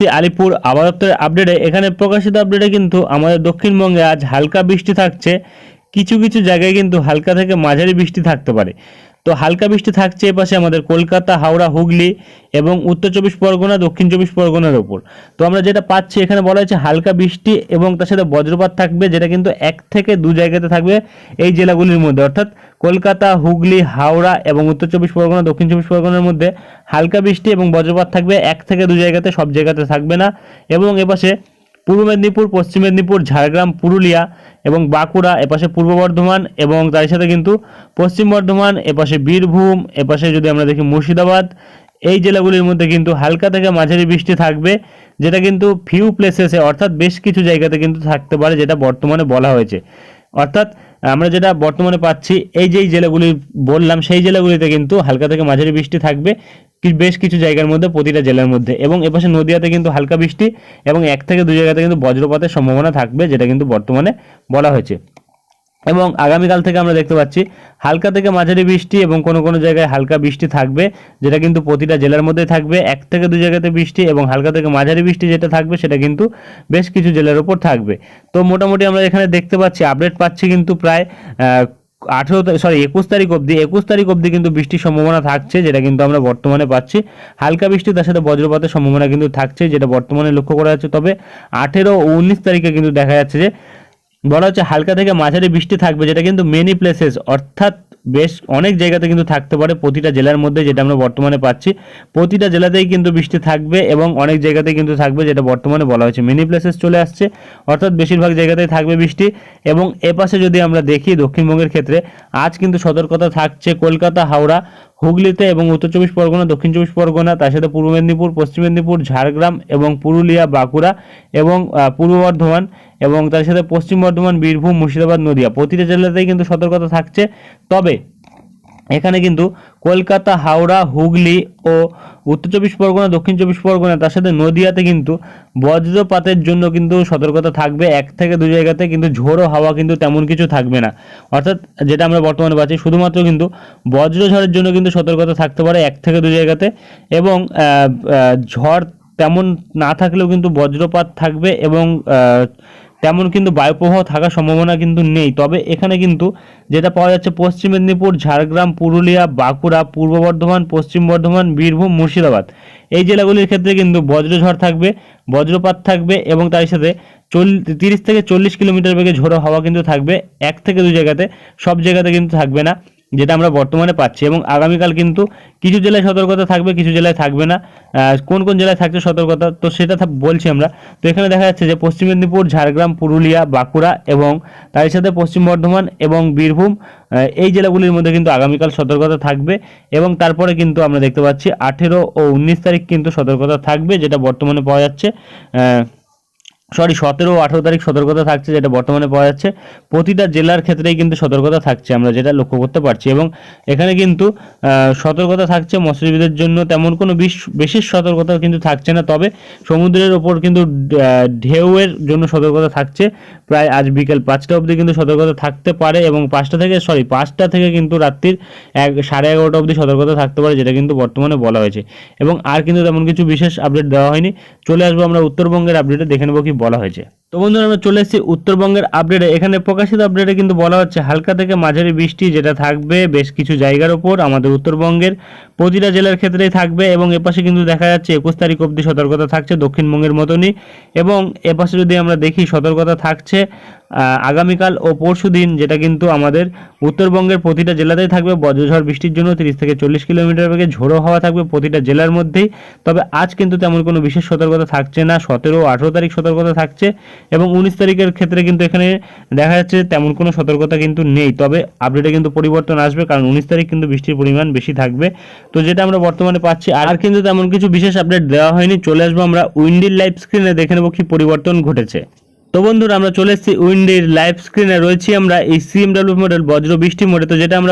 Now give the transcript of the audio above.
আলিপুর আবহাওয়া আপডেটে এখানে প্রকাশিত আপডেটে কিন্তু আমাদের দক্ষিণবঙ্গে আজ হালকা বৃষ্টি থাকছে। কিছু কিছু জায়গায় কিন্তু হালকা থেকে মাঝারি বৃষ্টি থাকতে পারে। তো হালকা বৃষ্টি থাকছে এপাশে আমাদের কলকাতা, হাওড়া, হুগলি এবং উত্তর চব্বিশ পরগনা, দক্ষিণ চব্বিশ পরগনার ওপর। তো আমরা যেটা পাচ্ছি, এখানে বলা হয়েছে হালকা বৃষ্টি এবং তার সাথে বজ্রপাত থাকবে, যেটা কিন্তু এক থেকে দু জায়গাতে থাকবে এই জেলাগুলির মধ্যে। অর্থাৎ কলকাতা, হুগলি, হাওড়া এবং উত্তর চব্বিশ পরগনা, দক্ষিণ চব্বিশ পরগনার মধ্যে হালকা বৃষ্টি এবং বজ্রপাত থাকবে, এক থেকে দু জায়গাতে, সব জায়গাতে থাকবে না। এবং এপাশে পূর্ব মেদিনীপুর, পশ্চিম মেদিনীপুর, ঝাড়গ্রাম, পুরুলিয়া এবং বাঁকুড়া এপাশে পূর্ব বর্ধমান এবং তার সাথে কিন্তু পশ্চিম বর্ধমান, এপাশে বীরভূম, এপাশে যদি আমরা দেখি মুর্শিদাবাদ, এই জেলাগুলির মধ্যে কিন্তু হালকা থেকে মাঝারি বৃষ্টি থাকবে, যেটা কিন্তু ফিউ প্লেসেসে অর্থাৎ বেশ কিছু জায়গাতে কিন্তু থাকতে পারে, যেটা বর্তমানে বলা হয়েছে। অর্থাৎ আমরা যেটা বর্তমানে পাচ্ছি, এই যেই জেলাগুলি বললাম, সেই জেলাগুলিতে কিন্তু হালকা থেকে মাঝারি বৃষ্টি থাকবে বেশ কিছু জায়গার মধ্যে, প্রতিটা জেলার মধ্যে। এবং এপাশে নদিয়াতে কিন্তু হালকা বৃষ্টি এবং এক থেকে দু জায়গাতে কিন্তু বজ্রপাতের সম্ভাবনা থাকবে, যেটা কিন্তু বর্তমানে বলা হয়েছে। এবং আগামীকাল থেকে আমরা দেখতে পাচ্ছি, হালকা থেকে মাঝারি বৃষ্টি এবং কোনো কোনো জায়গায় হালকা বৃষ্টি থাকবে, যেটা কিন্তু প্রতিটা জেলার মধ্যে থাকবে। এক থেকে দু জায়গাতে বৃষ্টি এবং হালকা থেকে মাঝারি বৃষ্টি যেটা থাকবে, সেটা কিন্তু বেশ কিছু জেলার উপর থাকবে। তো মোটামুটি আমরা এখানে দেখতে পাচ্ছি আপডেট পাচ্ছি কিন্তু প্রায় আঠেরো সরি একুশ তারিখ অবধি, একুশ তারিখ অবধি কিন্তু বৃষ্টির সম্ভাবনা থাকছে, যেটা কিন্তু আমরা বর্তমানে পাচ্ছি। হালকা বৃষ্টি, তার সাথে বজ্রপাতের সম্ভাবনা কিন্তু থাকছে, যেটা বর্তমানে লক্ষ্য করা যাচ্ছে। তবে আঠেরো ও উনিশ তারিখে কিন্তু দেখা যাচ্ছে যে বলা হচ্ছে হালকা থেকে মাঝারি বৃষ্টি থাকবে, যেটা কিন্তু মেনি প্লেসেস অর্থাৎ বেশ অনেক জায়গাতে কিন্তু থাকতে পারে প্রতিটা জেলার মধ্যে যেটা আমরা বর্তমানে পাচ্ছি। প্রতিটা জেলাতেই কিন্তু বৃষ্টি থাকবে এবং অনেক জায়গাতেই কিন্তু থাকবে যেটা বর্তমানে বলা হয়েছে। মেনি প্লেসেস চলে আসছে, অর্থাৎ বেশিরভাগ জায়গাতেই থাকবে বৃষ্টি। এবং এপাশে যদি আমরা দেখি দক্ষিণবঙ্গের ক্ষেত্রে, আজ কিন্তু সতর্কতা থাকছে কলকাতা, হাওড়া। হুগলিতে এবং উত্তর চব্বিশ পরগনা, দক্ষিণ চব্বিশ পরগনা, তার সাথে পূর্ব মেদিনীপুর, পশ্চিম মেদিনীপুর, ঝাড়গ্রাম এবং পুরুলিয়া, বাঁকুড়া এবং পূর্ব বর্ধমান এবং তার সাথে পশ্চিম বর্ধমান, বীরভূম, মুর্শিদাবাদ, নদিয়া। প্রতিটা জেলাতেই কিন্তু সতর্কতা থাকছে। তবে এখানে কিন্তু কলকাতা, হাওড়া, হুগলি ও উত্তর চব্বিশ পরগনা, দক্ষিণ চব্বিশ পরগনা, তার সাথে নদিয়াতে কিন্তু বজ্রপাতের জন্য কিন্তু সতর্কতা থাকবে। এক থেকে দু জায়গাতে কিন্তু ঝোড়ো হাওয়া কিন্তু তেমন কিছু থাকবে না। অর্থাৎ যেটা আমরা বর্তমানে পাচ্ছি, শুধুমাত্র কিন্তু বজ্রঝড়ের জন্য কিন্তু সতর্কতা থাকতে পারে এক থেকে দু জায়গাতে এবং ঝড় তেমন না থাকলেও কিন্তু বজ্রপাত থাকবে এবং তেমন কিন্তু বায়ুপ্রবাহ থাকার সম্ভাবনা কিন্তু নেই। তবে এখানে কিন্তু যেটা পাওয়া যাচ্ছে পশ্চিম মেদিনীপুর, ঝাড়গ্রাম, পুরুলিয়া, বাঁকুড়া, পূর্ব বর্ধমান, পশ্চিম বর্ধমান, বীরভূম, মুর্শিদাবাদ। এই জেলাগুলির ক্ষেত্রে কিন্তু বজ্রঝড় থাকবে, বজ্রপাত থাকবে এবং তার সাথে চল তিরিশ থেকে চল্লিশ কিলোমিটার বেগে ঝোড়ো হাওয়া কিন্তু থাকবে। এক থেকে দু জায়গাতে, সব জায়গাতে কিন্তু থাকবে না। যেটা আমরা বর্তমানে পাচ্ছি এবং আগামীকাল কিন্তু কিছু জেলায় সতর্কতা থাকবে, কিছু জেলায় থাকবে না। কোন কোন জেলায় থাকছে সতর্কতা, তো সেটা বলছি আমরা। তো এখানে দেখা যাচ্ছে যে পশ্চিম মেদিনীপুর, ঝাড়গ্রাম, পুরুলিয়া, বাঁকুড়া এবং তার সাথে পশ্চিম বর্ধমান এবং বীরভূম এই জেলাগুলির মধ্যে কিন্তু আগামীকাল সতর্কতা থাকবে এবং তারপরে কিন্তু আমরা দেখতে পাচ্ছি আঠেরো ও উনিশ তারিখ কিন্তু সতর্কতা থাকবে, যেটা বর্তমানে পাওয়া যাচ্ছে। সরি, সতেরো আঠেরো তারিখ সতর্কতা থাকছে যেটা বর্তমানে পাওয়া যাচ্ছে। প্রতিটা জেলার ক্ষেত্রেই কিন্তু সতর্কতা থাকছে আমরা যেটা লক্ষ্য করতে পারছি। এবং এখানে কিন্তু সতর্কতা থাকছে মৎস্যজীবীদের জন্য তেমন কোনো বিশ- বিশেষ সতর্কতা কিন্তু থাকছে না। তবে সমুদ্রের ওপর কিন্তু ঢেউয়ের জন্য সতর্কতা থাকছে। প্রায় আজ বিকেল পাঁচটা অবধি কিন্তু সতর্কতা থাকতে পারে এবং পাঁচটা থেকে, সরি, পাঁচটা থেকে কিন্তু রাত্রির এক, সাড়ে এগারোটা অবধি সতর্কতা থাকতে পারে যেটা কিন্তু বর্তমানে বলা হয়েছে। এবং আর কিন্তু তেমন কিছু বিশেষ আপডেট দেওয়া হয়নি। চলে আসব আমরা উত্তরবঙ্গের আপডেটে দেখে নেব কি বলা হয়েছে। তো বন্ধুরা, আমরা চলে এসেছি উত্তরবঙ্গের আপডেটে এখানে প্রকাশিত আপডেটে কিন্তু বলা হচ্ছে, হালকা থেকে মাঝারি বৃষ্টি যেটা থাকবে বেশ কিছু জায়গার ওপর আমাদের উত্তরবঙ্গের প্রতিটা জেলার ক্ষেত্রেই থাকবে এবং এপাশে কিন্তু দেখা যাচ্ছে একুশ তারিখ অবধি সতর্কতা থাকছে দক্ষিণবঙ্গের মতনই এবং এপাশে যদি আমরা দেখি সতর্কতা থাকছে আগামীকাল ও পরশু দিন, যেটা কিন্তু আমাদের উত্তরবঙ্গের প্রতিটা জেলাতেই থাকবে। বজ্রঝড় বৃষ্টির জন্য তিরিশ থেকে চল্লিশ কিলোমিটার বেগে ঝোড়ো হাওয়া থাকবে প্রতিটা জেলার মধ্যেই। তবে আজ কিন্তু তেমন কোনো বিশেষ সতর্কতা থাকছে না। সতেরো আঠেরো তারিখ সতর্কতা থাকছে এবং উনিশ তারিখের ক্ষেত্রে কিন্তু এখানে দেখা যাচ্ছে তেমন কোনো সতর্কতা কিন্তু নেই। তবে আপডেটে কিন্তু পরিবর্তন আসবে, কারণ উনিশ তারিখ কিন্তু বৃষ্টির পরিমাণ বেশি থাকবে। তো যেটা আমরা বর্তমানে পাচ্ছি, আর কিন্তু তেমন কিছু বিশেষ আপডেট দেওয়া হয়নি। চলে আসব আমরা উইন্ডির লাইভ স্ক্রিনে দেখে নেব কি পরিবর্তন ঘটেছে। তো বন্ধুরা, আমরা চলে এসেছি উইন্ডির লাইভ স্ক্রিনে। রয়েছি আমরা এই সিএমডাব্লিউ মডেল বজ্র বৃষ্টি মোডে। তো যেটা আমরা